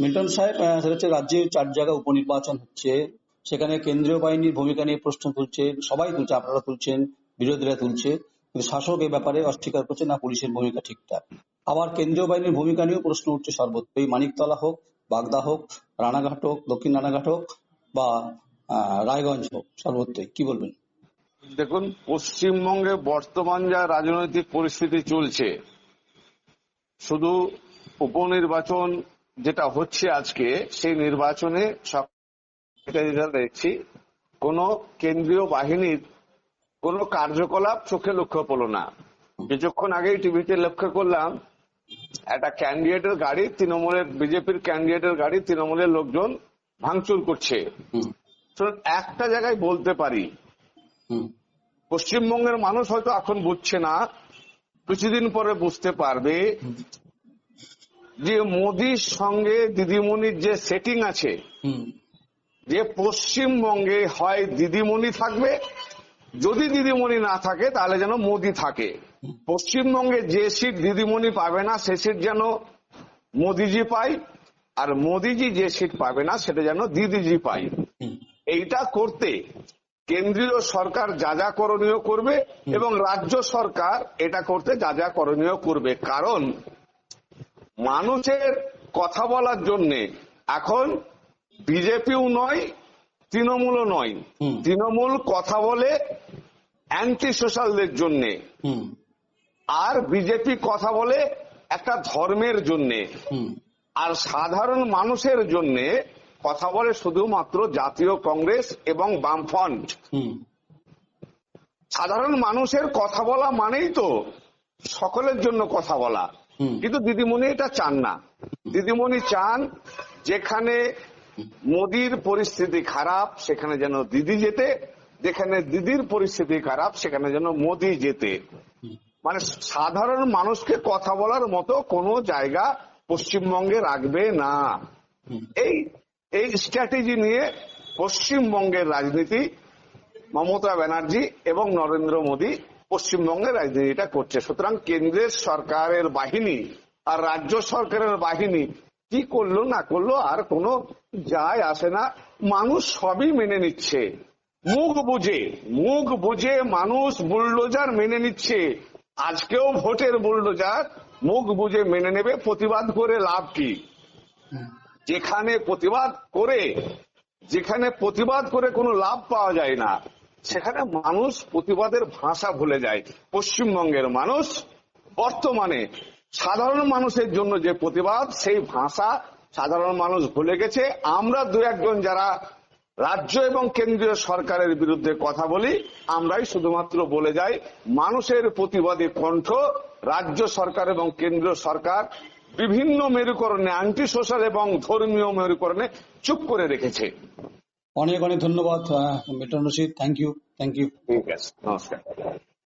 Milton সাহেব সেটা হচ্ছে রাজ্যে চার জায়গায় উপনির্বাচন হচ্ছে। সেখানে কেন্দ্রীয় বাহিনীর ভূমিকা নিয়ে প্রশ্ন তুলছে, সবাই তুলছে, আপনারা তুলছেন, বিরোধীরা তুলছে, কিন্তু শাসক এ ব্যাপারে অস্বীকার করছে, না পুলিশের ভূমিকা ঠিকঠাক। আবার কেন্দ্রীয় বাহিনীর ভূমিকা নিয়েও প্রশ্ন উঠছে সর্বত্রই, মানিকতলা হোক, বাগদা হোক, রানাঘাট হোক, দক্ষিণ রানাঘাট হোক বা রায়গঞ্জ হোক, সর্বত্রই। কি বলবেন? দেখুন, পশ্চিমবঙ্গে বর্তমান যা রাজনৈতিক পরিস্থিতি চলছে, শুধু উপনির্বাচন যেটা হচ্ছে আজকে সেই নির্বাচনে দেখছি কোন কেন্দ্রীয় বাহিনীর কোন কার্যকলাপ চোখে লক্ষ্য পড়ল না। কিছুক্ষণ আগেই টিভিতে লক্ষ্য করলাম একটা ক্যান্ডিডেটের গাড়ি তৃণমূলের বিজেপির ক্যান্ডিডেটের গাড়ি তৃণমূলের লোকজন ভাঙচুর করছে। একটা জায়গায় বলতে পারি পশ্চিমবঙ্গের মানুষ হয়তো এখন বুঝছে না কিছুদিন পরে বুঝতে পারবে যে মোদির সঙ্গে দিদিমণির যে সেটিং আছে যে পশ্চিমবঙ্গে হয় দিদিমণি থাকবে যদি দিদিমণি না থাকে তাহলে যেন মোদি থাকে। পশ্চিমবঙ্গে যে সিট দিদিমণি পাবে না সে সিট যেন মোদিজি পায় আর মোদিজি যে সিট পাবে না সেটা যেন দিদিজি পায়। এইটা করতে কেন্দ্রীয় সরকার যা যা করণীয় করবে এবং রাজ্য সরকার এটা করতে যা যা করণীয় করবে। কারণ মানুষের কথা বলার জন্য এখন বিজেপিও নয় তৃণমূলও নয়। তৃণমূল কথা বলে অ্যান্টি সোশ্যালদের জন্য আর বিজেপি কথা বলে একটা ধর্মের জন্য। আর সাধারণ মানুষের জন্য কথা বলে শুধুমাত্র জাতীয় কংগ্রেস এবং বামফ্রন্ট। সাধারণ মানুষের কথা বলা মানেই তো সকলের জন্য কথা বলা। কিন্তু দিদিমণি এটা চান না। দিদিমণি চান যেখানে মোদির পরিস্থিতি খারাপ, সেখানে যেন দিদি যেতে, যেখানে দিদির পরিস্থিতি খারাপ, সেখানে যেন মোদি যেতে। মানে সাধারণ মানুষকে কথা বলার মতো কোনো জায়গা পশ্চিমবঙ্গে রাখবে না। এই এই স্ট্র্যাটেজি নিয়ে পশ্চিমবঙ্গের রাজনীতি মমতা ব্যানার্জি এবং নরেন্দ্র মোদী পশ্চিমবঙ্গের রাজনীতিটা করছে। সুতরাং কেন্দ্রের সরকারের বাহিনী আর রাজ্য সরকারের বাহিনী কি করল না করল আর কোনো যায় আসে না। মানুষ সবই মেনে নিচ্ছে। মুখ বুঝে মুখ বুঝে মানুষ বুলডোজার মেনে নিচ্ছে। আজকেও ভোটের বুলডোজার, মুখ বুঝে মেনে নেবে, প্রতিবাদ করে লাভ কি? যেখানে প্রতিবাদ করে, যেখানে প্রতিবাদ করে কোনো লাভ পাওয়া যায় না। সেখানে মানুষ প্রতিবাদের ভাষা ভুলে যায়। পশ্চিমবঙ্গের মানুষ বর্তমানে সাধারণ মানুষের জন্য যে প্রতিবাদ, সেই ভাষা সাধারণ মানুষ ভুলে গেছে। আমরা দু একজন যারা রাজ্য এবং কেন্দ্রীয় সরকারের বিরুদ্ধে কথা বলি, আমরাই শুধুমাত্র বলে যাই, মানুষের প্রতিবাদী কণ্ঠ রাজ্য সরকার এবং কেন্দ্রীয় সরকার বিভিন্ন মেরুকরণে অ্যান্টি সোশ্যাল এবং ধর্মীয় মেরুকরণে চুপ করে রেখেছে। অনেক অনেক ধন্যবাদ Mitan Rashid thank you thank you ঠিক আছে নমস্কার।